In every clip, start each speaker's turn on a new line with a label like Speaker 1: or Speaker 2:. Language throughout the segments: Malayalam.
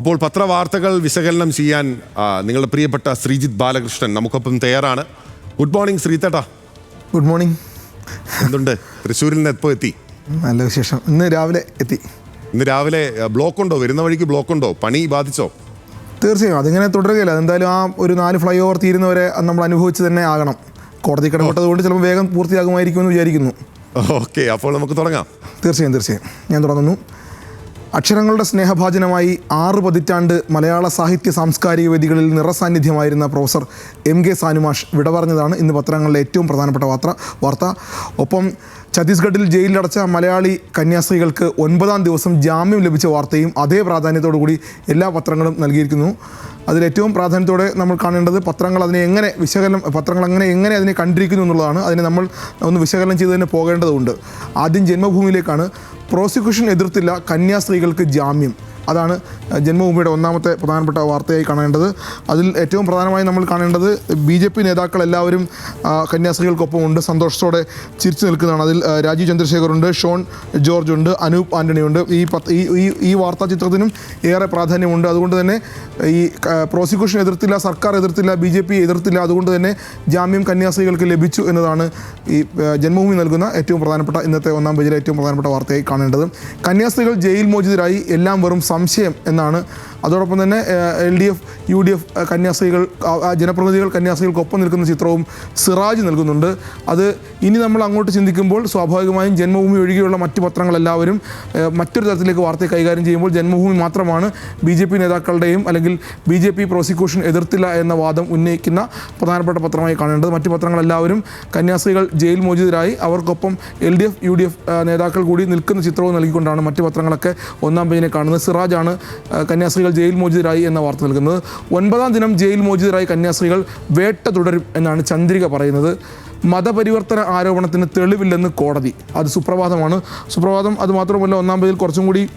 Speaker 1: അപ്പോൾ പത്രവാർത്തകൾ വിശകലനം ചെയ്യാൻ നിങ്ങളുടെ പ്രിയപ്പെട്ട ശ്രീജിത്ത് ബാലകൃഷ്ണൻ നമുക്കൊപ്പം തയ്യാറാണ്. ഗുഡ് മോർണിംഗ് ശ്രീതേട്ടാ.
Speaker 2: ഗുഡ് മോർണിംഗ്
Speaker 1: എന്തുണ്ട്? തൃശ്ശൂരിൽ നിന്ന് എപ്പോൾ എത്തി?
Speaker 2: നല്ല വിശേഷം. ഇന്ന് രാവിലെ എത്തി.
Speaker 1: ഇന്ന് രാവിലെ ബ്ലോക്ക് ഉണ്ടോ വരുന്ന വഴിക്ക് ബ്ലോക്ക് ഉണ്ടോ പണി ബാധിച്ചോ?
Speaker 2: തീർച്ചയായും. അതിങ്ങനെ തുടരുകയില്ല. അതെന്തായാലും ആ ഒരു നാല് ഫ്ലൈ ഓവർ തീരുന്നവരെ നമ്മൾ അനുഭവിച്ച് തന്നെ ആകണം. കോടതി കിടപ്പെട്ടത് കൊണ്ട് ചിലപ്പോൾ വേഗം പൂർത്തിയാകുമായിരിക്കുമെന്ന് വിചാരിക്കുന്നു.
Speaker 1: ഓക്കെ അപ്പോൾ നമുക്ക് തുടങ്ങാം.
Speaker 2: തീർച്ചയായും തീർച്ചയായും. ഞാൻ തുടങ്ങുന്നു. അക്ഷരങ്ങളുടെ സ്നേഹഭാജനമായി ആറ് പതിറ്റാണ്ട് മലയാള സാഹിത്യ സാംസ്കാരിക വേദികളിൽ നിറസാന്നിധ്യമായിരുന്ന പ്രൊഫസർ എം കെ സാനുമാഷ് വിട പറഞ്ഞതാണ് ഇന്ന് പത്രങ്ങളിലെ ഏറ്റവും പ്രധാനപ്പെട്ട വാർത്ത. വാർത്ത. ഒപ്പം ഛത്തീസ്ഗഡിൽ ജയിലിലടച്ച മലയാളി കന്യാസ്ത്രീകൾക്ക് ഒൻപതാം ദിവസം ജാമ്യം ലഭിച്ച വാർത്തയും അതേ പ്രാധാന്യത്തോടു കൂടി എല്ലാ പത്രങ്ങളും നൽകിയിരിക്കുന്നു. അതിലേറ്റവും പ്രാധാന്യത്തോടെ നമ്മൾ കാണേണ്ടത് പത്രങ്ങൾ അതിനെ എങ്ങനെ വിശകലനം പത്രങ്ങൾ അങ്ങനെ എങ്ങനെ അതിനെ കണ്ടിരിക്കുന്നു എന്നുള്ളതാണ്. അതിനെ നമ്മൾ ഒന്ന് വിശകലനം ചെയ്ത് തന്നെ പോകേണ്ടതുണ്ട്. ആദ്യം ജന്മഭൂമിയിലേക്കാണ്. പ്രോസിക്യൂഷൻ എതിർത്തില്ല കന്യാസ്ത്രീകൾക്ക് ജാമ്യം. അതാണ് ജന്മഭൂമിയുടെ ഒന്നാമത്തെ പ്രധാനപ്പെട്ട വാർത്തയായി കാണേണ്ടത്. അതിൽ ഏറ്റവും പ്രധാനമായി നമ്മൾ കാണേണ്ടത് ബി ജെ പി നേതാക്കൾ എല്ലാവരും കന്യാസ്ത്രീകൾക്കൊപ്പം ഉണ്ട് സന്തോഷത്തോടെ ചിരിച്ചു നിൽക്കുന്നതാണ്. അതിൽ രാജീവ് ചന്ദ്രശേഖറുണ്ട് ഷോൺ ജോർജ് ഉണ്ട് അനൂപ് ആന്റണി ഉണ്ട് ഈ പത്ത് ഈ ഈ വാർത്താ ചിത്രത്തിനും ഏറെ പ്രാധാന്യമുണ്ട്. അതുകൊണ്ട് തന്നെ ഈ പ്രോസിക്യൂഷൻ എതിർത്തില്ല സർക്കാർ എതിർത്തില്ല ബി ജെ പി എതിർത്തില്ല. അതുകൊണ്ട് തന്നെ ജാമ്യം കന്യാസ്ത്രീകൾക്ക് ലഭിച്ചു എന്നതാണ് ഈ ജന്മഭൂമി നൽകുന്ന ഏറ്റവും പ്രധാനപ്പെട്ട ഇന്നത്തെ ഒന്നാം പേജിലെ ഏറ്റവും പ്രധാനപ്പെട്ട വാർത്തയായി കാണേണ്ടത്. കന്യാസ്ത്രീകൾ ജയിൽ മോചിതരായി എല്ലാം വെറും സംശയം എന്നാണ് അതോടൊപ്പം തന്നെ L D F U D F കന്യാസ്ത്രീകൾ ജനപ്രതിനിധികൾ കന്യാസ്ത്രീകൾക്കൊപ്പം നിൽക്കുന്ന ചിത്രവും സിറാജ് നൽകുന്നുണ്ട്. അത് ഇനി നമ്മൾ അങ്ങോട്ട് ചിന്തിക്കുമ്പോൾ സ്വാഭാവികമായും ജന്മഭൂമി ഒഴികെയുള്ള മറ്റ് പത്രങ്ങളെല്ലാവരും മറ്റൊരു തരത്തിലേക്ക് വാർത്തയെ കൈകാര്യം ചെയ്യുമ്പോൾ ജന്മഭൂമി മാത്രമാണ് ബി ജെ പി നേതാക്കളുടെയും അല്ലെങ്കിൽ ബി ജെ പി പ്രോസിക്യൂഷൻ എതിർത്തില്ല എന്ന വാദം ഉന്നയിക്കുന്ന പ്രധാനപ്പെട്ട പത്രമായി കാണേണ്ടത്. മറ്റ് പത്രങ്ങളെല്ലാവരും കന്യാസ്ത്രീകൾ ജയിൽ മോചിതരായി അവർക്കൊപ്പം L D F U D F നേതാക്കൾ കൂടി നിൽക്കുന്ന ചിത്രവും നൽകിക്കൊണ്ടാണ് മറ്റ് പത്രങ്ങളൊക്കെ ഒന്നാം പേജിനെ കാണുന്നത്. സിറാജാണ് ആ, ജയിൽ മോചിതരായി എന്ന വാർത്ത നൽകുന്നത്. ഒൻപതാം ദിനം ജയിൽ മോചിതരായി കന്യാസ്ത്രീകൾ വേട്ട തുടരും എന്നാണ് ചന്ദ്രിക പറയുന്നത്. മതപരിവർത്തന ആരോപണത്തിന് തെളിവില്ലെന്ന് കോടതി. അത് സുപ്രഭാതമാണ്. സുപ്രഭാതം അത് മാത്രമല്ല ഒന്നാം പേജിൽ കുറച്ചും കൂടി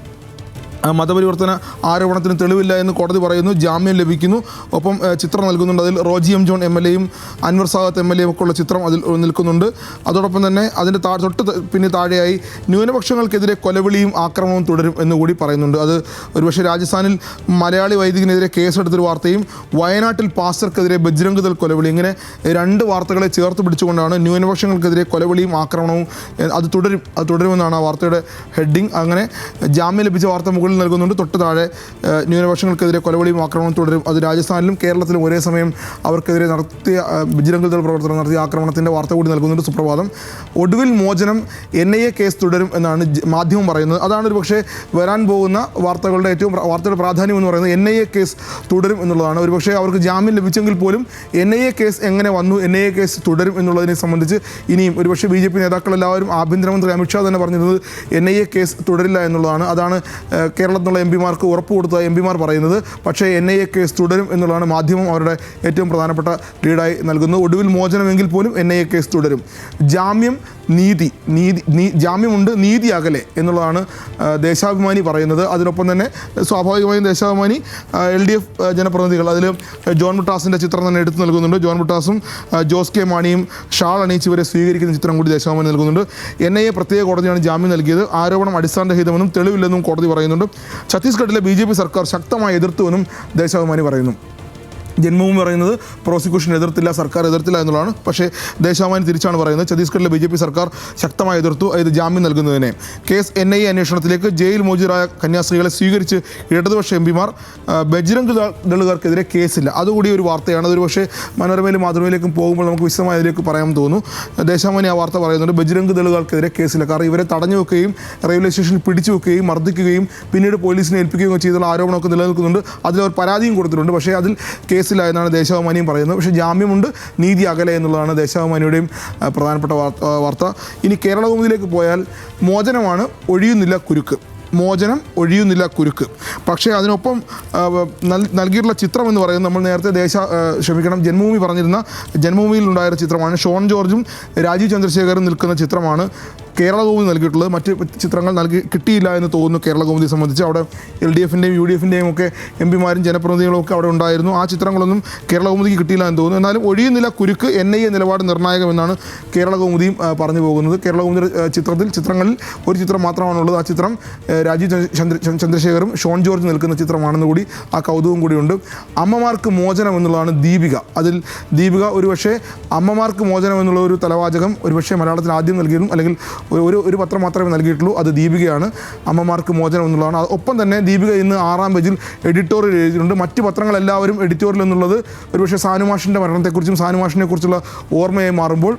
Speaker 2: മതപരിവർത്തന ആരോപണത്തിന് തെളിവില്ല എന്ന് കോടതി പറയുന്നു. ജാമ്യം ലഭിക്കുന്നു. ഒപ്പം ചിത്രം നൽകുന്നുണ്ട്. അതിൽ Roji M John M L എയും അൻവർ സാദത്ത് എം എൽ എയും ഒക്കെ ഉള്ള ചിത്രം അതിൽ നിൽക്കുന്നുണ്ട്. അതോടൊപ്പം തന്നെ അതിന്റെ താ തൊട്ട് പിന്നെ താഴെയായി ന്യൂനപക്ഷങ്ങൾക്കെതിരെ കൊലവിളിയും ആക്രമണവും തുടരും എന്നുകൂടി പറയുന്നുണ്ട്. അത് ഒരുപക്ഷെ രാജസ്ഥാനിൽ മലയാളി വൈദികനെതിരെ കേസെടുത്തൊരു വാർത്തയും വയനാട്ടിൽ പാസ്റ്റർക്കെതിരെ ബജ്രംഗ് കൊലവിളി ഇങ്ങനെ രണ്ട് വാർത്തകളെ ചേർത്ത് പിടിച്ചുകൊണ്ടാണ് ന്യൂനപക്ഷങ്ങൾക്കെതിരെ കൊലവിളിയും ആക്രമണവും അത് തുടരും. അത് തുടരുമെന്നാണ് ആ വാർത്തയുടെ ഹെഡിങ്. അങ്ങനെ ജാമ്യം ലഭിച്ച വാർത്ത മുകളിൽ നൽകുന്നുണ്ട്. തൊട്ട് താഴെ ന്യൂനപക്ഷങ്ങൾക്കെതിരെ കൊലവിളിയും ആക്രമണവും തുടരും. അത് രാജസ്ഥാനിലും കേരളത്തിലും ഒരേ സമയം അവർക്കെതിരെ നടത്തിയ ബജ്രംഗ് ദൾ പ്രവർത്തനം നടത്തിയ ആക്രമണത്തിന്റെ വാർത്ത കൂടി നൽകുന്നുണ്ട് സുപ്രഭാതം. ഒടുവിൽ മോചനം എൻ ഐ എ കേസ് തുടരും എന്നാണ് മാധ്യമം പറയുന്നത്. അതാണ് ഒരു പക്ഷേ വരാൻ പോകുന്ന വാർത്തകളുടെ ഏറ്റവും വാർത്തയുടെ പ്രാധാന്യം എന്ന് പറയുന്നത് എൻ ഐ എ കേസ് തുടരും എന്നുള്ളതാണ്. ഒരു പക്ഷേ അവർക്ക് ജാമ്യം ലഭിച്ചെങ്കിൽ പോലും എൻ ഐ എ കേസ് എങ്ങനെ വന്നു എൻ ഐ എ കേസ് തുടരും എന്നുള്ളതിനെ സംബന്ധിച്ച് ഇനിയും ഒരുപക്ഷെ ബി ജെ പി നേതാക്കളെല്ലാവരും ആഭ്യന്തരമന്ത്രി അമിത്ഷാ തന്നെ പറഞ്ഞിരുന്നത് എൻ ഐ എ കേസ് തുടരില്ല എന്നുള്ളതാണ്. അതാണ് ഏഹ്, കേരളത്തിലുള്ള എം പിമാർക്ക് ഉറപ്പ് കൊടുത്ത എം പിമാർ പറയുന്നത്. പക്ഷേ എൻ ഐ എ കേസ് തുടരും എന്നുള്ളതാണ് മാധ്യമം അവരുടെ ഏറ്റവും പ്രധാനപ്പെട്ട ലീഡായി നൽകുന്നത്. ഒടുവിൽ മോചനമെങ്കിൽ പോലും എൻ ഐ എ കേസ് തുടരും. ജാമ്യം നീതി നീതി നീ ജാമ്യമുണ്ട് നീതി അകലെ എന്നുള്ളതാണ് ദേശാഭിമാനി പറയുന്നത്. അതിനൊപ്പം തന്നെ സ്വാഭാവികമായും ദേശാഭിമാനി എൽ ഡി എഫ് ജനപ്രതിനിധികൾ അതിൽ ജോൺ മുട്ടാസിന്റെ ചിത്രം തന്നെ എടുത്തു നൽകുന്നുണ്ട്. ജോൺ മുട്ടാസും ജോസ് കെ മാണിയും ഷാൾ അണിയിച്ച് ഇവരെ സ്വീകരിക്കുന്ന ചിത്രം കൂടി ദേശാഭിമാനി നൽകുന്നുണ്ട്. എൻ ഐ എ പ്രത്യേക കോടതിയാണ് ജാമ്യം നൽകിയത്. ആരോപണം അടിസ്ഥാനരഹിതമെന്നും തെളിവില്ലെന്നും കോടതി പറയുന്നുണ്ട്. ഛത്തീസ്ഗഡിലെ ബി സർക്കാർ ശക്തമായി എതിർത്തുവെന്നും ദേശാഭിമാനി പറയുന്നു. ജന്മഭൂമി പറയുന്നത് പ്രോസിക്യൂഷൻ എതിർത്തില്ല സർക്കാർ എതിർത്തില്ല എന്നുള്ളതാണ്. പക്ഷേ ദേശാഭിമാനി തിരിച്ചാണ് പറയുന്നത്. ഛത്തീസ്ഗഡിലെ ബി ജെ പി സർക്കാർ ശക്തമായി എതിർത്തു. ഇത് ജാമ്യം നൽകുന്നതിനെ. കേസ് എൻ ഐ അന്വേഷണത്തിലേക്ക് ജയിൽ മോചിതരായ കന്യാസ്ത്രീകളെ സ്വീകരിച്ച് ഇടതുപക്ഷ എം പിമാർ ബജ്രംഗ് ദളുകാർക്കെതിരെ കേസില്ല. അതുകൂടി ഒരു വാർത്തയാണ്. അതൊരു പക്ഷേ മനോരമയിലും മാതൃമയിലേക്കും പോകുമ്പോൾ നമുക്ക് വിശദമായി അതിലേക്ക് പറയാൻ തോന്നുന്നു ദേശാഭിമാനി ആ വാർത്ത പറയുന്നുണ്ട് ബജ്രംഗ് ദളുകാർക്കെതിരെ കേസില്ല. കാരണം ഇവരെ തടഞ്ഞു വെക്കുകയും റെയിൽവേ സ്റ്റേഷനിൽ പിടിച്ചു വെക്കുകയും മർദ്ദിക്കുകയും പിന്നീട് പോലീസിനെ ഏൽപ്പിക്കുകയും ചെയ്തുള്ള ആരോപണമൊക്കെ നിലനിൽക്കുന്നുണ്ട്. അതിലവർ പരാതിയും കൊടുത്തിട്ടുണ്ട്. പക്ഷേ അതിൽ കേസില്ല എന്നാണ് ദേശാഭിമാനിയും പറയുന്നത്. പക്ഷേ ജാമ്യമുണ്ട് നീതി അകലെ എന്നുള്ളതാണ് ദേശാഭിമാനിയുടെയും പ്രധാനപ്പെട്ട വാർത്ത ഇനി കേരളഭൂമിയിലേക്ക് പോയാൽ മോചനമാണ് ഒഴിയുന്നില്ല കുരുക്ക്. മോചനം ഒഴിയുന്നില്ല കുരുക്ക്. പക്ഷേ അതിനൊപ്പം നൽ- നൽകിയിട്ടുള്ള ചിത്രം എന്ന് പറയുന്നത് നമ്മൾ നേരത്തെ ദേശ ക്ഷമിക്കണം ജന്മഭൂമി പറഞ്ഞിരുന്ന ജന്മഭൂമിയിൽ ഉണ്ടായ ചിത്രമാണ്. ഷോൺ ജോർജും രാജീവ് ചന്ദ്രശേഖറും നിൽക്കുന്ന ചിത്രമാണ് കേരള കൗമുദി നൽകിയിട്ടുള്ളത്. മറ്റ് ചിത്രങ്ങൾ നൽകി കിട്ടിയില്ല എന്ന് തോന്നുന്നു കേരള കൗമുദിയെ സംബന്ധിച്ച്. അവിടെ എൽ ഡി എഫിന്റെയും യു ഡി എഫിന്റെയും ഒക്കെ എം പിമാരും ജനപ്രതിനിധികളും ഒക്കെ അവിടെ ഉണ്ടായിരുന്നു. ആ ചിത്രങ്ങളൊന്നും കേരള കൗമുദിക്ക് കിട്ടിയില്ല എന്ന് തോന്നുന്നു. എന്നാലും ഒഴിയുന്നില്ല കുരുക്ക് എൻ ഐ എ നിലപാട് നിർണായകമെന്നാണ് കേരള കൗമുദിയും പറഞ്ഞു പോകുന്നത്. കേരള കൗമുദി ചിത്രത്തിൽ ചിത്രങ്ങളിൽ ഒരു ചിത്രം മാത്രമാണുള്ളത്. ആ ചിത്രം രാജീവ് ചന്ദ്ര- ചന്ദ്രശേഖറും ഷോൺ ജോർജ് നിൽക്കുന്ന ചിത്രമാണെന്ന് കൂടി ആ കൗതുകം കൂടിയുണ്ട്. അമ്മമാർക്ക് മോചനം എന്നുള്ളതാണ് ദീപിക. അതിൽ ദീപിക ഒരുപക്ഷെ അമ്മമാർക്ക് മോചനം എന്നുള്ള ഒരു തലവാചകം ഒരുപക്ഷെ മലയാളത്തിൽ ആദ്യം നൽകിയതും അല്ലെങ്കിൽ ഒരു- ഒരു പത്രം മാത്രമേ നൽകിയിട്ടുള്ളൂ. അത് ദീപികയാണ്. അമ്മമാർക്ക് മോചനം എന്നുള്ളതാണ്. ഒപ്പം തന്നെ ദീപിക ഇന്ന് ആറാം പേജിൽ എഡിറ്റോറിയൽ എഴുതിയിട്ടുണ്ട്. മറ്റ് പത്രങ്ങളെല്ലാവരും എഡിറ്റോറിയൽ എന്നുള്ളത് ഒരുപക്ഷെ സാനുമാഷിന്റെ മരണത്തെക്കുറിച്ചും സാനുമാഷിനെ കുറിച്ചുള്ള ഓർമ്മയായി മാറുമ്പോൾ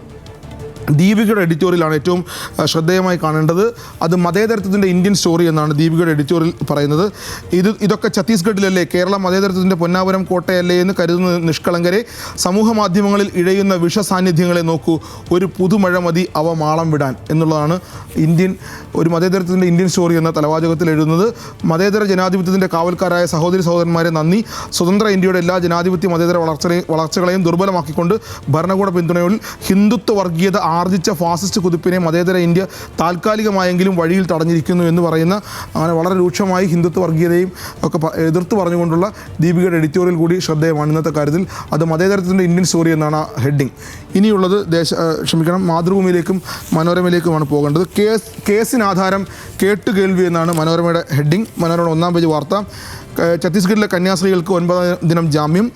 Speaker 2: ദീപികയുടെ എഡിറ്റോറിയലാണ് ഏറ്റവും ശ്രദ്ധേയമായി കാണേണ്ടത്. അത് മതേതരത്വത്തിന്റെ ഇന്ത്യൻ സ്റ്റോറി എന്നാണ് ദീപികയുടെ എഡിറ്റോറിയൽ പറയുന്നത്. ഇത് ഇതൊക്കെ ഛത്തീസ്ഗഡിലല്ലേ? കേരള മതേതരത്വത്തിന്റെ പൊന്നാപുരം കോട്ടയല്ലേ എന്ന് കരുതുന്ന നിഷ്കളങ്കരെ സമൂഹ മാധ്യമങ്ങളിൽ ഇഴയുന്ന വിഷ സാന്നിധ്യങ്ങളെ നോക്കൂ. ഒരു പുതുമഴ മതി അവ മാളം വിടാൻ എന്നുള്ളതാണ് ഇന്ത്യൻ ഒരു മതേതരത്വത്തിന്റെ ഇന്ത്യൻ സ്റ്റോറി എന്ന തലവാചകത്തിൽ എഴുതുന്നത്. മതേതര ജനാധിപത്യത്തിന്റെ കാവൽക്കാരായ സഹോദരി സഹോദരന്മാരെ നന്ദി. സ്വതന്ത്ര ഇന്ത്യയുടെ എല്ലാ ജനാധിപത്യ മതേതര വളർച്ച വളർച്ചകളെയും ദുർബലമാക്കിക്കൊണ്ട് ഭരണകൂട പിന്തുണയിൽ ഹിന്ദുത്വ വർഗീയത ആർജിച്ച ഫാസിസ്റ്റ് കുതിപ്പിനെയും അതേതര ഇന്ത്യ താൽക്കാലികമായെങ്കിലും വഴിയിൽ തടഞ്ഞിരിക്കുന്നു എന്ന് പറയുന്ന അങ്ങനെ വളരെ രൂക്ഷമായി ഹിന്ദുത്വ വർഗീയതയും ഒക്കെ എതിർത്ത് പറഞ്ഞുകൊണ്ടുള്ള ദീപികയുടെ എഡിറ്റോറിയൽ കൂടി ശ്രദ്ധേയമാണ് ഇന്നത്തെ കാര്യത്തിൽ. അത് മതേതരത്തിന്റെ ഇന്ത്യൻ സ്റ്റോറി എന്നാണ് ആ ഹെഡിങ്. ഇനിയുള്ളത് ദേശ ക്ഷമിക്കണം മാതൃഭൂമിയിലേക്കും മനോരമയിലേക്കുമാണ് പോകേണ്ടത്. കേസ് കേസിന് ആധാരം കേട്ടുകേൾവി എന്നാണ് മനോരമയുടെ ഹെഡിങ്. മനോരമ ഒന്നാം പേജ് വാർത്ത. ഛത്തീസ്ഗഡിലെ കന്യാസ്ത്രീകൾക്ക് ഒൻപതാം ദിനം ജാമ്യം.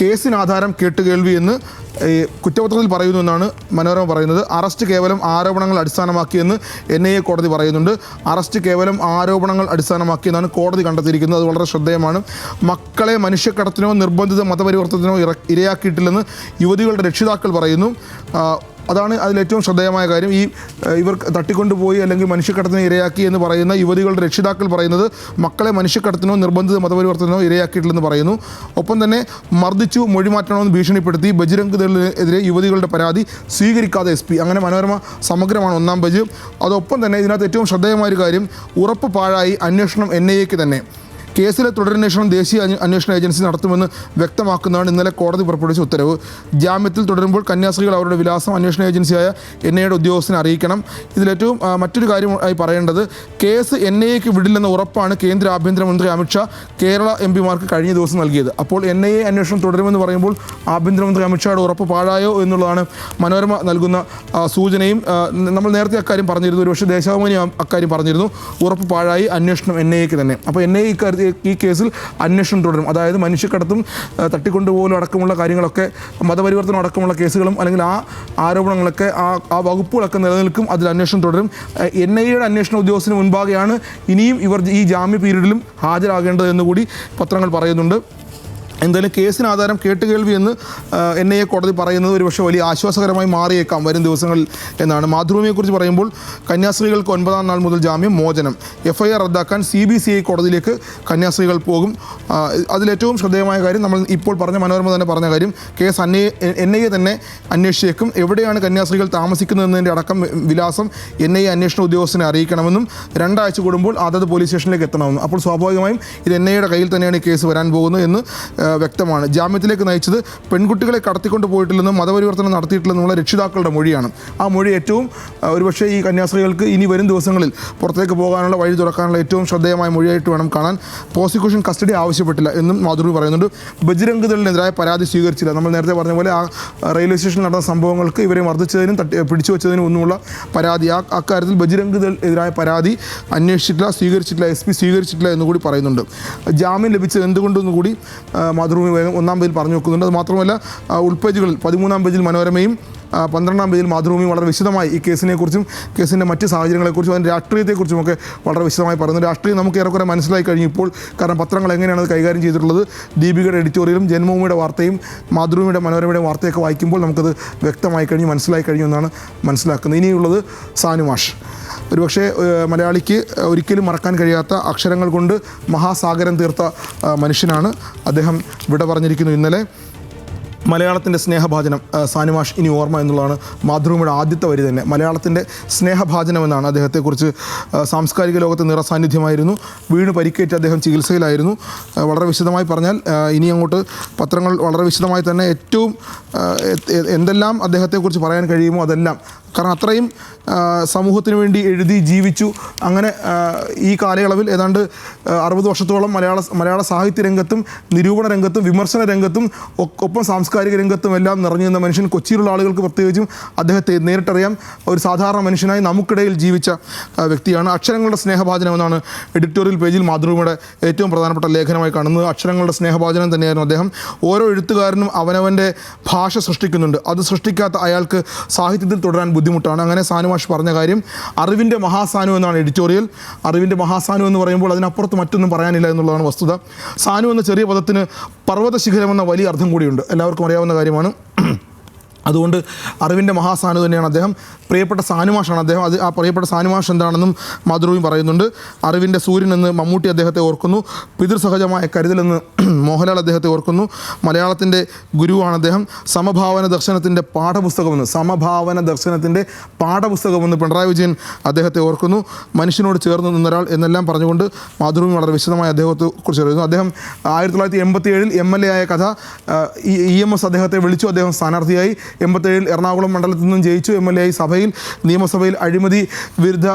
Speaker 2: കേസിന് ആധാരം കേട്ടുകേൾവി എന്ന് ഈ കുറ്റപത്രത്തിൽ പറയുന്നു എന്നാണ് മനോരമ പറയുന്നത്. അറസ്റ്റ് കേവലം ആരോപണങ്ങൾ അടിസ്ഥാനമാക്കിയെന്ന് എൻ ഐ എ കോടതി പറയുന്നുണ്ട്. അറസ്റ്റ് കേവലം ആരോപണങ്ങൾ അടിസ്ഥാനമാക്കിയെന്നാണ് കോടതി കണ്ടെത്തിയിരിക്കുന്നത്. അത് വളരെ ശ്രദ്ധേയമാണ്. മക്കളെ മനുഷ്യക്കടത്തിനോ നിർബന്ധിത മതപരിവർത്തനത്തിനോ ഇറ ഇരയാക്കിയിട്ടില്ലെന്ന് യുവതികളുടെ രക്ഷിതാക്കൾ പറയുന്നു. അതാണ് അതിലേറ്റവും ശ്രദ്ധേയമായ കാര്യം. ഈ ഇവർ തട്ടിക്കൊണ്ടുപോയി അല്ലെങ്കിൽ മനുഷ്യക്കടത്തിന് ഇരയാക്കി എന്ന് പറയുന്ന യുവതികളുടെ രക്ഷിതാക്കൾ പറയുന്നത് മക്കളെ മനുഷ്യക്കടത്തിനോ നിർബന്ധിത മതപരിവർത്തനോ ഇരയാക്കിയിട്ടില്ലെന്ന് പറയുന്നു. ഒപ്പം തന്നെ മർദ്ദിച്ചു മൊഴിമാറ്റണമെന്ന് ഭീഷണിപ്പെടുത്തി ബജ്രംഗ് ദളിനെതിരെ യുവതികളുടെ പരാതി സ്വീകരിക്കാതെ എസ് പി. അങ്ങനെ മനോരമ സമഗ്രമാണ് ഒന്നാം ബജ്. അതൊപ്പം തന്നെ ഇതിനകത്ത് ഏറ്റവും ശ്രദ്ധേയമായ ഒരു കാര്യം ഉറപ്പ് പാഴായി അന്വേഷണം എൻ ഐ എക്ക് തന്നെ. കേസിലെ തുടരന്വേഷണം ദേശീയ അന്വേഷണ ഏജൻസി നടത്തുമെന്ന് വ്യക്തമാക്കുന്നതാണ് ഇന്നലെ കോടതി പുറപ്പെടുവിച്ച ഉത്തരവ്. ജാമ്യത്തിൽ തുടരുമ്പോൾ കന്യാസ്ത്രീകൾ അവരുടെ വിലാസം അന്വേഷണ ഏജൻസിയായ എൻ ഐയുടെ ഉദ്യോഗസ്ഥനെ അറിയിക്കണം. ഇതിലേറ്റവും മറ്റൊരു കാര്യമായി പറയേണ്ടത് കേസ് എൻ ഐക്ക് വിടില്ലെന്ന ഉറപ്പാണ് കേന്ദ്ര ആഭ്യന്തരമന്ത്രി അമിത്ഷാ കേരള എം പിമാർക്ക് കഴിഞ്ഞ ദിവസം നൽകിയത്. അപ്പോൾ എൻ ഐ എ അന്വേഷണം തുടരുമെന്ന് പറയുമ്പോൾ ആഭ്യന്തരമന്ത്രി അമിത്ഷായുടെ ഉറപ്പ് പാഴായോ എന്നുള്ളതാണ് മനോരമ നൽകുന്ന സൂചനയും. നമ്മൾ നേരത്തെ അക്കാര്യം പറഞ്ഞിരുന്നു. ഒരുപക്ഷെ ദേശാഭിമാനി അക്കാര്യം പറഞ്ഞിരുന്നു. ഉറപ്പ് പാഴായി അന്വേഷണം എൻ ഐ എക്ക് തന്നെ. അപ്പോൾ എൻ ഐ ഇക്കാര്യത്തിൽ ഈ കേസിൽ അന്വേഷണം തുടരും. അതായത് മനുഷ്യക്കടത്തും തട്ടിക്കൊണ്ടുപോകലും അടക്കമുള്ള കാര്യങ്ങളൊക്കെ മതപരിവർത്തനം അടക്കമുള്ള കേസുകളും അല്ലെങ്കിൽ ആ ആരോപണങ്ങളൊക്കെ ആ ആ വകുപ്പുകളൊക്കെ നിലനിൽക്കും. അതിൽ അന്വേഷണം തുടരും. എൻ ഐ എയുടെ അന്വേഷണ ഉദ്യോഗസ്ഥന് മുൻപാകെയാണ് ഇനിയും ഇവർ ഈ ജാമ്യ പീരീഡിലും ഹാജരാകേണ്ടത് എന്ന് കൂടി പത്രങ്ങൾ പറയുന്നുണ്ട്. എന്തായാലും കേസിന് ആധാരം കേട്ടുകേൾവി എന്ന് എൻ ഐ എ കോടതി പറയുന്നത് ഒരുപക്ഷെ വലിയ ആശ്വാസകരമായി മാറിയേക്കാം വരും ദിവസങ്ങളിൽ എന്നാണ്. മാതൃഭൂമിയെക്കുറിച്ച് പറയുമ്പോൾ കന്യാസ്ത്രീകൾക്ക് ഒൻപതാം നാൾ മുതൽ ജാമ്യം മോചനം. എഫ് ഐ ആർ റദ്ദാക്കാൻ സി ബി സി ഐ കോടതിയിലേക്ക് കന്യാസ്ത്രീകൾ പോകും. അതിലേറ്റവും ശ്രദ്ധേയമായ കാര്യം നമ്മൾ ഇപ്പോൾ പറഞ്ഞ മനോരമ തന്നെ പറഞ്ഞ കാര്യം case I N I A തന്നെ അന്വേഷിച്ചേക്കും. എവിടെയാണ് കന്യാസ്ത്രീകൾ താമസിക്കുന്നതെന്നതിന്റെ അടക്കം വിലാസം എൻ ഐ എ അന്വേഷണ ഉദ്യോഗസ്ഥനെ അറിയിക്കണമെന്നും രണ്ടാഴ്ച കൂടുമ്പോൾ അതത് പോലീസ് സ്റ്റേഷനിലേക്ക് എത്തണമെന്നും. അപ്പോൾ സ്വാഭാവികമായും ഇത് എൻ ഐയുടെ കയ്യിൽ തന്നെയാണ് ഈ കേസ് വരാൻ പോകുന്നത് എന്ന് വ്യക്തമാണ്. ജാമ്യത്തിലേക്ക് നയിച്ചത് പെൺകുട്ടികളെ കടത്തിക്കൊണ്ട് പോയിട്ടില്ലെന്നും മതപരിവർത്തനം നടത്തിയിട്ടില്ലെന്നുള്ള രക്ഷിതാക്കളുടെ മൊഴിയാണ്. ആ മൊഴി ഏറ്റവും ഒരുപക്ഷേ ഈ കന്യാസ്ത്രീകൾക്ക് ഇനി വരും ദിവസങ്ങളിൽ പുറത്തേക്ക് പോകാനുള്ള വഴി തുറക്കാനുള്ള ഏറ്റവും ശ്രദ്ധേയമായ മൊഴിയായിട്ട് വേണം കാണാൻ. പ്രോസിക്യൂഷൻ കസ്റ്റഡി ആവശ്യപ്പെട്ടില്ല എന്നും മാധുരി പറയുന്നുണ്ട്. ബജ്രംഗ് പരാതി സ്വീകരിച്ചില്ല. നമ്മൾ നേരത്തെ പറഞ്ഞ പോലെ ആ റെയിൽവേ സ്റ്റേഷനിൽ നടന്ന സംഭവങ്ങൾക്ക് ഇവരെ മർദ്ദിച്ചതിനും തട്ടി പിടിച്ചു വെച്ചതിനും ഒന്നുമുള്ള പരാതി. ആ അക്കാര്യത്തിൽ ബജ്രംഗ് എതിരായ പരാതി അന്വേഷിച്ചിട്ടില്ല സ്വീകരിച്ചിട്ടില്ല എസ് പി സ്വീകരിച്ചിട്ടില്ല എന്നുകൂടി പറയുന്നുണ്ട്. ജാമ്യം ലഭിച്ചത് എന്തുകൊണ്ടെന്ന് കൂടി ആ, മാതൃഭൂമി ഒന്നാം പേജിൽ പറഞ്ഞു വെക്കുന്നുണ്ട്. അത് മാത്രമല്ല ഉൾപേജുകളിൽ പതിമൂന്നാം പേജിൽ മനോരമയും പന്ത്രണ്ടാം പേജിൽ മാതൃഭൂമി വളരെ വിശദമായി ഈ കേസിനെക്കുറിച്ചും കേസിന്റെ മറ്റ് സാഹചര്യങ്ങളെക്കുറിച്ചും അതിന്റെ രാഷ്ട്രീയത്തെക്കുറിച്ചും ഒക്കെ വളരെ വിശദമായി പറയുന്നു രാഷ്ട്രീയം നമുക്ക് ഏറെക്കുറെ മനസ്സിലായി കഴിഞ്ഞു ഇപ്പോൾ കാരണം പത്രങ്ങൾ എങ്ങനെയാണ് അത് കൈകാര്യം ചെയ്തിട്ടുള്ളത്. ദീപികയുടെ എഡിറ്റോറിയലും ജന്മഭൂമിയുടെ വാർത്തയും മാതൃഭൂമിയുടെ മനോരമയുടെ വാർത്തയൊക്കെ വായിക്കുമ്പോൾ നമുക്കത് വ്യക്തമായി കഴിഞ്ഞു മനസ്സിലായി കഴിഞ്ഞു എന്നാണ് മനസ്സിലാക്കുന്നത്. ഇനിയുള്ളത് സാനുമാഷ്. ഒരുപക്ഷെ മലയാളിക്ക് ഒരിക്കലും മറക്കാൻ കഴിയാത്ത അക്ഷരങ്ങൾ കൊണ്ട് മഹാസാഗരം തീർത്ത മനുഷ്യനാണ്. അദ്ദേഹം വിട പറഞ്ഞിരിക്കുന്നു ഇന്നലെ. മലയാളത്തിന്റെ സ്നേഹഭാചനം സാനുമാഷ് ഇനി ഓർമ്മ എന്നുള്ളതാണ് മാതൃഭൂമിയുടെ ആദ്യത്തെ വരി തന്നെ. മലയാളത്തിന്റെ സ്നേഹഭാജനം എന്നാണ് അദ്ദേഹത്തെക്കുറിച്ച് സാംസ്കാരിക ലോകത്ത് നിറ സാന്നിധ്യമായിരുന്നു. വീണ് പരിക്കേറ്റ് അദ്ദേഹം ചികിത്സയിലായിരുന്നു. വളരെ വിശദമായി പറഞ്ഞാൽ ഇനി അങ്ങോട്ട് പത്രങ്ങൾ വളരെ വിശദമായി തന്നെ ഏറ്റവും എന്തെല്ലാം അദ്ദേഹത്തെക്കുറിച്ച് പറയാൻ കഴിയുമോ അതെല്ലാം. കാരണം അത്രയും സമൂഹത്തിന് വേണ്ടി എഴുതി ജീവിച്ചു. അങ്ങനെ ഈ കാലയളവിൽ ഏതാണ്ട് അറുപത് വർഷത്തോളം മലയാള മലയാള സാഹിത്യ രംഗത്തും നിരൂപണ രംഗത്തും വിമർശന രംഗത്തും ഒപ്പം സാംസ്കാരിക രംഗത്തും എല്ലാം നിറഞ്ഞു നിന്ന മനുഷ്യൻ കൊച്ചിയിലുള്ള ആളുകൾക്ക് പ്രത്യേകിച്ചും അദ്ദേഹത്തെ നേരിട്ടറിയാം. ഒരു സാധാരണ മനുഷ്യനായി നമുക്കിടയിൽ ജീവിച്ച വ്യക്തിയാണ്. അക്ഷരങ്ങളുടെ സ്നേഹഭാചനം എന്നാണ് എഡിറ്റോറിയൽ പേജിൽ മാതൃഭൂമിയുടെ ഏറ്റവും പ്രധാനപ്പെട്ട ലേഖനമായി കാണുന്നത്. അക്ഷരങ്ങളുടെ സ്നേഹഭാചനം തന്നെയായിരുന്നു അദ്ദേഹം. ഓരോ എഴുത്തുകാരനും അവനവന്റെ ഭാഷ സൃഷ്ടിക്കുന്നുണ്ട്. അത് സൃഷ്ടിക്കാത്ത അയാൾക്ക് സാഹിത്യത്തിൽ തുടരാൻ ബുദ്ധിമുട്ടാണ്. അങ്ങനെ സാനുമാഷ് പറഞ്ഞ കാര്യം അറിവിന്റെ മഹാസാനു എന്നാണ് എഡിറ്റോറിയൽ. അറിവിന്റെ മഹാസാനു എന്ന് പറയുമ്പോൾ അതിനപ്പുറത്ത് മറ്റൊന്നും പറയാനില്ല എന്നുള്ളതാണ് വസ്തുത. സാനു എന്ന ചെറിയ പദത്തിന് പർവത ശിഖരം എന്ന വലിയ അർത്ഥം കൂടിയുണ്ട്. എല്ലാവർക്കും അറിയാവുന്ന കാര്യമാണ്. അതുകൊണ്ട് അറിവിന്റെ മഹാസാനു തന്നെയാണ് അദ്ദേഹം. പ്രിയപ്പെട്ട സാനുമാഷാണ് അദ്ദേഹം. അത് ആ പ്രിയപ്പെട്ട സാനുമാഷ് എന്താണെന്നും മാതൃഭൂമി പറയുന്നുണ്ട്. അറിവിന്റെ സൂര്യൻ എന്ന് മമ്മൂട്ടി അദ്ദേഹത്തെ ഓർക്കുന്നു. പിതൃസഹജമായ കരുതലെന്ന് മോഹൻലാൽ അദ്ദേഹത്തെ ഓർക്കുന്നു. മലയാളത്തിന്റെ ഗുരുവാണ് അദ്ദേഹം. സമഭാവന ദർശനത്തിന്റെ പാഠപുസ്തകമെന്ന് സമഭാവന ദർശനത്തിന്റെ പാഠപുസ്തകമെന്ന് പിണറായി വിജയൻ അദ്ദേഹത്തെ ഓർക്കുന്നു. മനുഷ്യനോട് ചേർന്ന് നിന്നൊരാൾ എന്നെല്ലാം പറഞ്ഞുകൊണ്ട് മാതൃഭൂമി വളരെ വിശദമായി അദ്ദേഹത്തെ കുറിച്ച് അറിയുന്നു. അദ്ദേഹം ആയിരത്തി തൊള്ളായിരത്തി എൺപത്തി ഏഴിൽ എം എൽ എ ആയ കഥ ഇ എം എസ് അദ്ദേഹത്തെ വിളിച്ചു. അദ്ദേഹം സ്ഥാനാർത്ഥിയായി. എൺപത്തേഴിൽ എറണാകുളം മണ്ഡലത്തിൽ നിന്നും ജയിച്ചു. എം എൽ എ ആയി സഭയിൽ നിയമസഭയിൽ അഴിമതി വിരുദ്ധ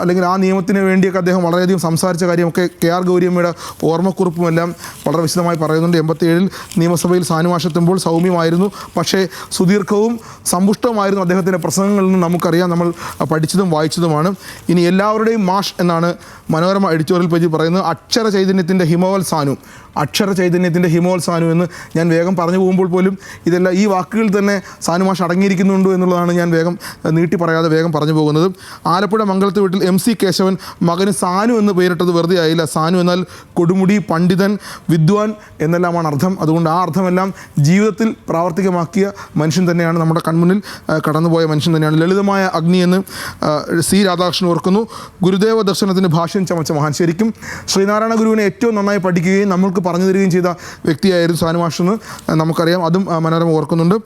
Speaker 2: അല്ലെങ്കിൽ ആ നിയമത്തിന് വേണ്ടിയൊക്കെ അദ്ദേഹം വളരെയധികം സംസാരിച്ച കാര്യമൊക്കെ കെ ആർ ഗൗരിയമ്മയുടെ ഓർമ്മക്കുറിപ്പും എല്ലാം വളരെ വിശദമായി പറയുന്നുണ്ട്. എൺപത്തിയേഴിൽ നിയമസഭയിൽ സാനുവാശത്തുമ്പോൾ സൗമ്യമായിരുന്നു. പക്ഷേ സുദീർഘവും സമ്പുഷ്ടവുമായിരുന്നു അദ്ദേഹത്തിന്റെ പ്രസംഗങ്ങളിൽ നിന്ന് നമുക്കറിയാം. നമ്മൾ പഠിച്ചതും വായിച്ചതുമാണ്. ഇനി എല്ലാവരുടെയും മാഷ് എന്നാണ് മനോരമ എഡിറ്റോറിയൽ പേജിൽ പറയുന്നത്. അക്ഷര ചൈതന്യത്തിന്റെ ഹിമവൽ സാനു. അക്ഷര ചൈതന്യത്തിന്റെ ഹിമവൽ സാനു എന്ന് ഞാൻ വേഗം പറഞ്ഞു പോകുമ്പോൾ പോലും ഇതെല്ലാം ഈ വാക്കുകളിൽ തന്നെ സാനുമാഷ് അടങ്ങിയിരിക്കുന്നുണ്ടോ എന്നുള്ളതാണ് ഞാൻ വേഗം നീട്ടി പറയാതെ വേഗം പറഞ്ഞു പോകുന്നത്. ആലപ്പുഴ മംഗലത്ത് വീട്ടിൽ എം സി കേശവൻ മകന് സാനു എന്ന് പേരിട്ടത് വെറുതെ ആയില്ല. സാനു എന്നാൽ കൊടുമുടി പണ്ഡിതൻ വിദ്വാൻ എന്നെല്ലാമാണ് അർത്ഥം. അതുകൊണ്ട് ആ അർത്ഥമെല്ലാം ജീവിതത്തിൽ പ്രാവർത്തികമാക്കിയ മനുഷ്യൻ തന്നെയാണ്. നമ്മുടെ കൺമുന്നിൽ കടന്നുപോയ മനുഷ്യൻ തന്നെയാണ്. ലളിതമായ അഗ്നി എന്ന് സി രാധാകൃഷ്ണൻ ഓർക്കുന്നു. ഗുരുദേവ ദർശനത്തിന് ഭാഷ്യം ചമച്ച മഹാൻ. ശരിക്കും ശ്രീനാരായണ ഗുരുവിനെ ഏറ്റവും നന്നായി പഠിക്കുകയും നമ്മൾക്ക് പറഞ്ഞു തരികയും ചെയ്ത വ്യക്തിയായിരുന്നു സാനുമാഷ് എന്ന് നമുക്കറിയാം. അതും മനോരമ ഓർക്കുന്നുണ്ട്.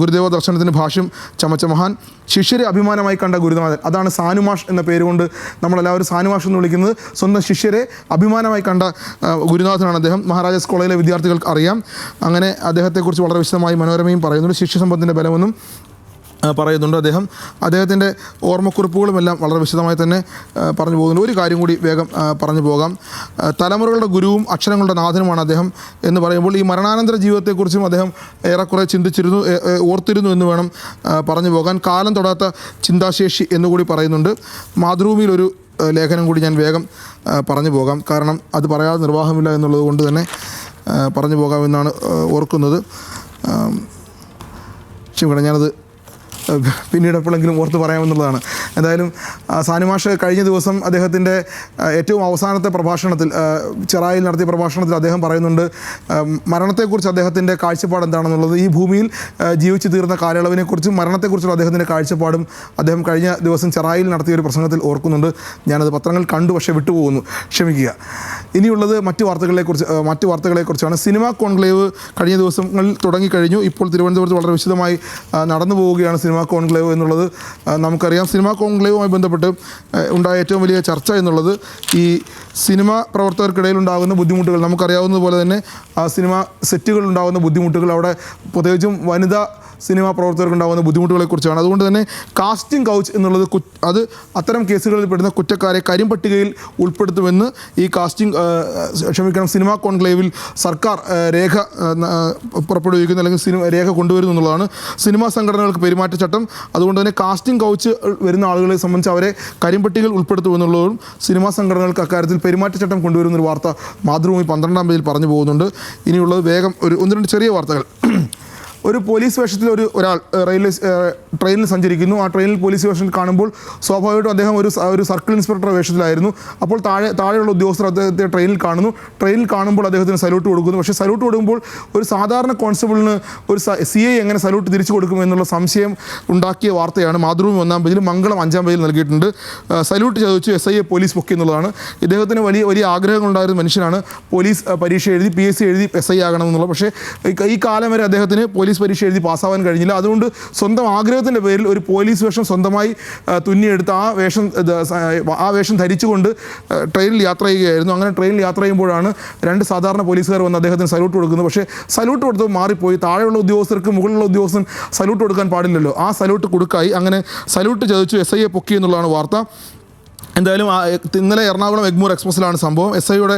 Speaker 2: ഗുരുദേവ ദർശനത്തിന് ഭാഷ്യം ചമച്ച മഹാൻ. ശിഷ്യരെ അഭിമാനമായി കണ്ട ഗുരുനാഥൻ അതാണ് സാനുമാഷ് എന്ന പേര് കൊണ്ട് നമ്മളെല്ലാവരും സാനുവാഷം എന്ന് വിളിക്കുന്നത് സ്വന്തം ശിഷ്യരെ അഭിമാനമായി കണ്ട ഗുരുനാഥനാണ് അദ്ദേഹം. മഹാരാജാസ് കോളേജിലെ വിദ്യാർത്ഥികൾക്ക് അറിയാം. അങ്ങനെ അദ്ദേഹത്തെക്കുറിച്ച് വളരെ വിശദമായി മനോരമയും പറയുന്നുണ്ട്. ശിഷ്യസമ്പത്തിന്റെ ബലമെന്നും പറയുന്നുണ്ട് അദ്ദേഹം. അദ്ദേഹത്തിന്റെ ഓർമ്മക്കുറിപ്പുകളും എല്ലാം വളരെ വിശദമായി തന്നെ പറഞ്ഞു പോകുന്നുണ്ട്. ഒരു കാര്യം കൂടി വേഗം പറഞ്ഞു പോകാം. തലമുറകളുടെ ഗുരുവും അക്ഷരങ്ങളുടെ നാഥനുമാണ് അദ്ദേഹം എന്ന് പറയുമ്പോൾ ഈ മരണാനന്തര ജീവിതത്തെക്കുറിച്ചും അദ്ദേഹം ഏറെക്കുറെ ചിന്തിച്ചിരുന്നു ഓർത്തിരുന്നു എന്ന് വേണം പറഞ്ഞു പോകാൻ. കാലം തൊടാത്ത ചിന്താശേഷി എന്നുകൂടി പറയുന്നുണ്ട്. മാതൃഭൂമിയിലൊരു ലേഖനം കൂടി ഞാൻ വേഗം പറഞ്ഞു പോകാം. കാരണം അത് പറയാതെ നിർവാഹമില്ല എന്നുള്ളത് കൊണ്ട് തന്നെ പറഞ്ഞു പോകാമെന്നാണ് ഓർക്കുന്നത്. ക്ഷമിക്കണം ഞാനത് പിന്നീട് എപ്പോഴെങ്കിലും ഓർത്ത് പറയാമെന്നുള്ളതാണ്. എന്തായാലും സാനിമാഷ് കഴിഞ്ഞ ദിവസം അദ്ദേഹത്തിന്റെ ഏറ്റവും അവസാനത്തെ പ്രഭാഷണത്തിൽ ചെറായിൽ നടത്തിയ പ്രഭാഷണത്തിൽ അദ്ദേഹം പറയുന്നുണ്ട് മരണത്തെക്കുറിച്ച് അദ്ദേഹത്തിന്റെ കാഴ്ചപ്പാട് എന്താണെന്നുള്ളത്. ഈ ഭൂമിയിൽ ജീവിച്ചു തീർന്ന കാലയളവിനെക്കുറിച്ചും മരണത്തെക്കുറിച്ചുള്ള അദ്ദേഹത്തിന്റെ കാഴ്ചപ്പാടും അദ്ദേഹം കഴിഞ്ഞ ദിവസം ചെറായിൽ നടത്തിയ ഒരു പ്രസംഗത്തിൽ ഓർക്കുന്നുണ്ട്. ഞാനത് പത്രങ്ങൾ കണ്ടു പക്ഷേ വിട്ടുപോകുന്നു. ക്ഷമിക്കുക. ഇനിയുള്ളത് മറ്റു വാർത്തകളെക്കുറിച്ച് മറ്റു വാർത്തകളെക്കുറിച്ചാണ്. സിനിമ കോൺക്ലേവ് കഴിഞ്ഞ ദിവസങ്ങളിൽ തുടങ്ങിക്കഴിഞ്ഞു. ഇപ്പോൾ തിരുവനന്തപുരത്ത് വളരെ വിശദമായി നടന്നു പോവുകയാണ് സിനിമാ കോൺക്ലേവ് എന്നുള്ളത് നമുക്കറിയാം. സിനിമാ കോൺക്ലേവുമായി ബന്ധപ്പെട്ട് ഉണ്ടായ ഏറ്റവും വലിയ ചർച്ച എന്നുള്ളത് ഈ സിനിമ പ്രവർത്തകർക്കിടയിൽ ഉണ്ടാകുന്ന ബുദ്ധിമുട്ടുകൾ നമുക്കറിയാവുന്നതുപോലെ തന്നെ ആ സിനിമ സെറ്റുകളിൽ ഉണ്ടാകുന്ന ബുദ്ധിമുട്ടുകൾ. അവിടെ പ്രത്യേകിച്ചും വനിതാ സിനിമാ പ്രവർത്തകർക്ക് ഉണ്ടാകുന്ന ബുദ്ധിമുട്ടുകളെക്കുറിച്ചാണ്. അതുകൊണ്ട് തന്നെ കാസ്റ്റിംഗ് കൗച്ച് എന്നുള്ളത് അത് അത്തരം കേസുകളിൽ പെടുന്ന കുറ്റക്കാരെ കരിമ്പട്ടികയിൽ ഉൾപ്പെടുത്തുമെന്ന് ഈ കാസ്റ്റിംഗ് ക്ഷമിക്കണം സിനിമാ കോൺക്ലേവിൽ സർക്കാർ രേഖ പുറപ്പെടുവിക്കുന്ന പുറപ്പെടുവിക്കുന്നു അല്ലെങ്കിൽ സിനിമ രേഖ കൊണ്ടുവരുന്നു എന്നുള്ളതാണ് സിനിമാ സംഘടനകൾക്ക് പെരുമാറ്റച്ചട്ടം അതുകൊണ്ട് തന്നെ കാസ്റ്റിംഗ് കൗച്ച് വരുന്ന ആളുകളെ സംബന്ധിച്ച് അവരെ കരിമ്പട്ടികയിൽ ഉൾപ്പെടുത്തുമെന്നുള്ളതും സിനിമാ സംഘടനകൾക്ക് അക്കാര്യത്തിൽ പെരുമാറ്റച്ചട്ടം കൊണ്ടുവരുന്നൊരു വാർത്ത മാതൃഭൂമി പന്ത്രണ്ടാം പേജിൽ പറഞ്ഞു പോകുന്നുണ്ട്. ഇനിയുള്ളത് വേഗം ഒരു ഒന്ന് രണ്ട് ചെറിയ വാർത്തകൾ. ഒരു പോലീസ് വേഷത്തിൽ ഒരു ഒരാൾ റെയിൽവേ ട്രെയിനിൽ സഞ്ചരിക്കുന്നു. ആ ട്രെയിനിൽ പോലീസ് വേഷം കാണുമ്പോൾ സ്വാഭാവികമായിട്ടും അദ്ദേഹം ഒരു ഒരു സർക്കിൾ ഇൻസ്പെക്ടർ വേഷത്തിലായിരുന്നു. അപ്പോൾ താഴെ താഴെയുള്ള ഉദ്യോഗസ്ഥർ അദ്ദേഹത്തെ ട്രെയിനിൽ കാണുന്നു. ട്രെയിനിൽ കാണുമ്പോൾ അദ്ദേഹത്തിന് സല്യൂട്ട് കൊടുക്കുന്നു. പക്ഷേ സല്യൂട്ട് കൊടുക്കുമ്പോൾ ഒരു സാധാരണ കോൺസ്റ്റബിളിന് ഒരു സി ഐ എങ്ങനെ സല്യൂട്ട് തിരിച്ചു കൊടുക്കുമെന്നുള്ള സംശയം ഉണ്ടാക്കിയ വാർത്തയാണ് മാതൃഭൂമി ഒന്നാം പേജിൽ മംഗളം അഞ്ചാം പേജിൽ നൽകിയിട്ടുണ്ട്. സല്യൂട്ട് ചോദിച്ചു എസ് ഐ എ പോലീസ് പൊക്കി എന്നുള്ളതാണ്. ഇദ്ദേഹത്തിന് വലിയ വലിയ ആഗ്രഹങ്ങളുണ്ടായിരുന്ന മനുഷ്യനാണ്. പോലീസ് പരീക്ഷ എഴുതി പി എസ് സി എഴുതി എസ് ഐ ആകണമെന്നുള്ളത് പക്ഷേ ഈ കാലം വരെ അദ്ദേഹത്തിന് പോലീസ് പരീക്ഷ എഴുതി പാസ്സാവാൻ കഴിഞ്ഞില്ല. അതുകൊണ്ട് സ്വന്തം ആഗ്രഹത്തിന്റെ പേരിൽ ഒരു പോലീസ് വേഷം സ്വന്തമായി തുന്നിയെടുത്ത് ആ വേഷം ആ വേഷം ധരിച്ചുകൊണ്ട് ട്രെയിനിൽ യാത്ര ചെയ്യുകയായിരുന്നു. അങ്ങനെ ട്രെയിനിൽ യാത്ര ചെയ്യുമ്പോഴാണ് രണ്ട് സാധാരണ പോലീസുകാർ വന്ന് അദ്ദേഹത്തിന് സല്യൂട്ട് കൊടുക്കുന്നത്. പക്ഷേ സല്യൂട്ട് കൊടുത്തത് മാറിപ്പോയി. താഴെയുള്ള ഉദ്യോഗസ്ഥർക്ക് മുകളിലുള്ള ഉദ്യോഗസ്ഥൻ സല്യൂട്ട് കൊടുക്കാൻ പാടില്ലല്ലോ. ആ സല്യൂട്ട് കൊടുക്കായി. അങ്ങനെ സല്യൂട്ട് ചതിച്ചു എസ് ഐയെ പൊക്കി എന്നുള്ളതാണ് വാർത്ത. എന്തായാലും ഇന്നലെ എറണാകുളം എഗ്മൂർ എക്സ്പ്രസ്സിലാണ് സംഭവം. എസ് ഐയുടെ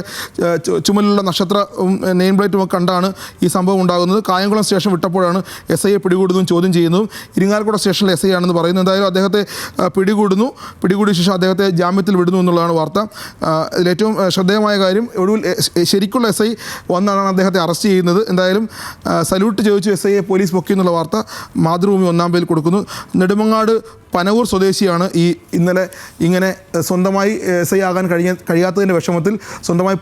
Speaker 2: ചുമലിലുള്ള നക്ഷത്രവും നെയിം പ്ലേറ്റും ഒക്കെ കണ്ടാണ് ഈ സംഭവം ഉണ്ടാകുന്നത്. കായംകുളം സ്റ്റേഷൻ വിട്ടപ്പോഴാണ് എസ് ഐയെ പിടികൂടുന്നതും ചോദ്യം ചെയ്യുന്നതും. ഇരിങ്ങാലക്കുട സ്റ്റേഷനിൽ എസ് ഐ ആണെന്ന് പറയുന്നു എന്തായാലും അദ്ദേഹത്തെ പിടികൂടുന്നു. പിടികൂടിയ ശേഷം അദ്ദേഹത്തെ ജാമ്യത്തിൽ വിടുന്നു എന്നുള്ളതാണ് വാർത്ത. ഏറ്റവും ശ്രദ്ധേയമായ കാര്യം ഒടുവിൽ ശരിക്കുള്ള എസ് ഐ വന്നാണ് അദ്ദേഹത്തെ അറസ്റ്റ് ചെയ്യുന്നത്. എന്തായാലും സല്യൂട്ട് ചോദിച്ചു എസ് ഐയെ പോലീസ് പൊക്കി എന്നുള്ള വാർത്ത മാതൃഭൂമി ഒന്നാം പേരിൽ കൊടുക്കുന്നു. നെടുമങ്ങാട് പനവൂർ സ്വദേശിയാണ് ഈ ഇന്നലെ ഇങ്ങനെ സ്വന്തമായി എസ് ഐ ആകാൻ കഴിയ കഴിയാത്തതിന്റെ വിഷമത്തിൽ സ്വന്തമായി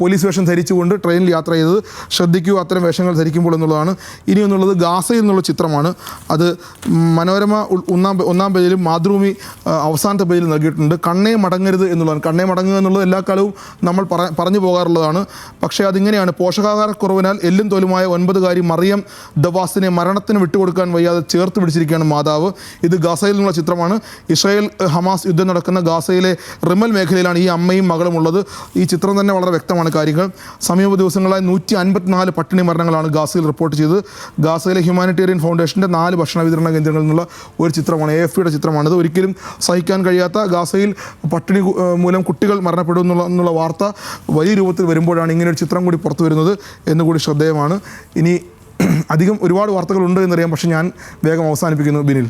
Speaker 2: പോലീസ് വേഷം ധരിച്ചുകൊണ്ട് ട്രെയിനിൽ യാത്ര ചെയ്തത്. ശ്രദ്ധിക്കൂ അത്തരം വേഷങ്ങൾ ധരിക്കുമ്പോൾ എന്നുള്ളതാണ്. ഇനി എന്നുള്ളത് ഗാസയിൽ നിന്നുള്ള ചിത്രമാണ്. അത് മനോരമ ഒന്നാം ഒന്നാം പേജിലും മാതൃഭൂമി അവസാനത്തെ പേജിൽ നൽകിയിട്ടുണ്ട്. കണ്ണേ മടങ്ങരുത് എന്നുള്ളതാണ്. കണ്ണേ മടങ്ങുക എന്നുള്ളത് എല്ലാ കാലവും നമ്മൾ പറഞ്ഞു പോകാറുള്ളതാണ്. പക്ഷേ അതിങ്ങനെയാണ്. പോഷകാഹാരക്കുറവിനാൽ എല്ലും തോലുമായ ഒൻപതുകാരി മറിയം ദവാസിനെ മരണത്തിന് വിട്ടുകൊടുക്കാൻ വയ്യാതെ ചേർത്ത് പിടിച്ചിരിക്കുകയാണ് മാതാവ്. ഇത് ഗാസയിൽ നിന്നുള്ള ചിത്രമാണ്. ഇസ്രായേൽ ഹമാസ് യുദ്ധം നടക്കുന്ന ഗാസയിലെ റിമൽ മേഖലയിലാണ് ഈ അമ്മയും മകളും ഉള്ളത്. ഈ ചിത്രം തന്നെ വളരെ വ്യക്തമാണ് കാര്യങ്ങൾ. സമീപ ദിവസങ്ങളായി നൂറ്റി അൻപത്തിനാല് പട്ടിണി മരണങ്ങളാണ് ഗാസയിൽ റിപ്പോർട്ട് ചെയ്തത്. ഗാസയിലെ ഹ്യൂമാനിറ്റേറിയൻ ഫൗണ്ടേഷന്റെ നാല് ഭക്ഷണ വിതരണ കേന്ദ്രങ്ങളിൽ നിന്നുള്ള ഒരു ചിത്രമാണ് എ എഫ് പിയുടെ ചിത്രമാണിത്. ഒരിക്കലും സഹിക്കാൻ കഴിയാത്ത ഗാസയിൽ പട്ടിണി മൂലം കുട്ടികൾ മരണപ്പെടും എന്നുള്ള എന്നുള്ള വാർത്ത വലിയ രൂപത്തിൽ വരുമ്പോഴാണ് ഇങ്ങനെ ഒരു ചിത്രം കൂടി പുറത്തു വരുന്നത് എന്നുകൂടി ശ്രദ്ധേയമാണ്. ഇനി അധികം ഒരുപാട് വാർത്തകളുണ്ട് എന്നറിയാം പക്ഷേ ഞാൻ വേഗം അവസാനിപ്പിക്കുന്നു. ബിനിൽ.